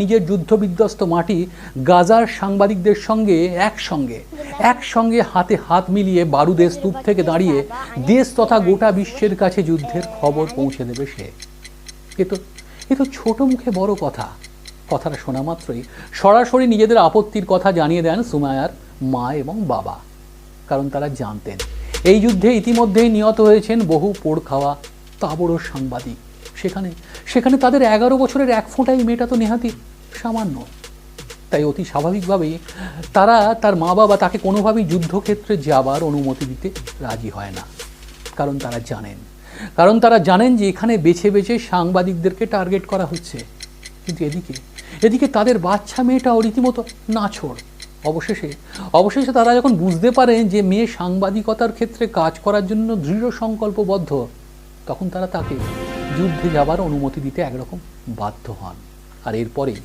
নিজের যুদ্ধবিধ্বস্ত মাটি গাজার সাংবাদিকদের সঙ্গে একসঙ্গে একসঙ্গে হাতে হাত মিলিয়ে বারুদের স্তূপ থেকে দাঁড়িয়ে দেশ তথা গোটা বিশ্বের কাছে যুদ্ধের খবর পৌঁছে দেবে সে। এ তো এ তো ছোট মুখে বড় কথা। কথাটা শোনা মাত্রই সরাসরি নিজেদের আপত্তির কথা জানিয়ে দেন সুমায়ার মা এবং বাবা, কারণ তারা জানতেন। এই যুদ্ধে ইতিমধ্যেই নিহত হয়েছেন বহু পোড় খাওয়া তাবড় সাংবাদিক। সেখানে। সেখানে তাদের এগারো বছরের এক ফোঁটাই মেয়েটা তো নেহাতি সামান্য। তাই অতি স্বাভাবিকভাবেই তারা তার মা বাবা তাকে কোনোভাবেই যুদ্ধক্ষেত্রে যাবার অনুমতি দিতে রাজি হয় না। কারণ তারা জানেন। কারণ তারা জানেন যে এখানে বেছে বেছে সাংবাদিকদেরকে টার্গেট করা হচ্ছে। কিন্তু এদিকে এদিকে তাদের বাচ্চা মেয়েটাও রীতিমতো নাছোড়। অবশেষে অবশেষে তারা যখন বুঝতে পারেন যে মেয়ে সাংবাদিকতার ক্ষেত্রে কাজ করার জন্য দৃঢ় সংকল্পবদ্ধ তখন তারা তাকে যুদ্ধে যাবার অনুমতি দিতে একরকম বাধ্য হন। আর এরপরেই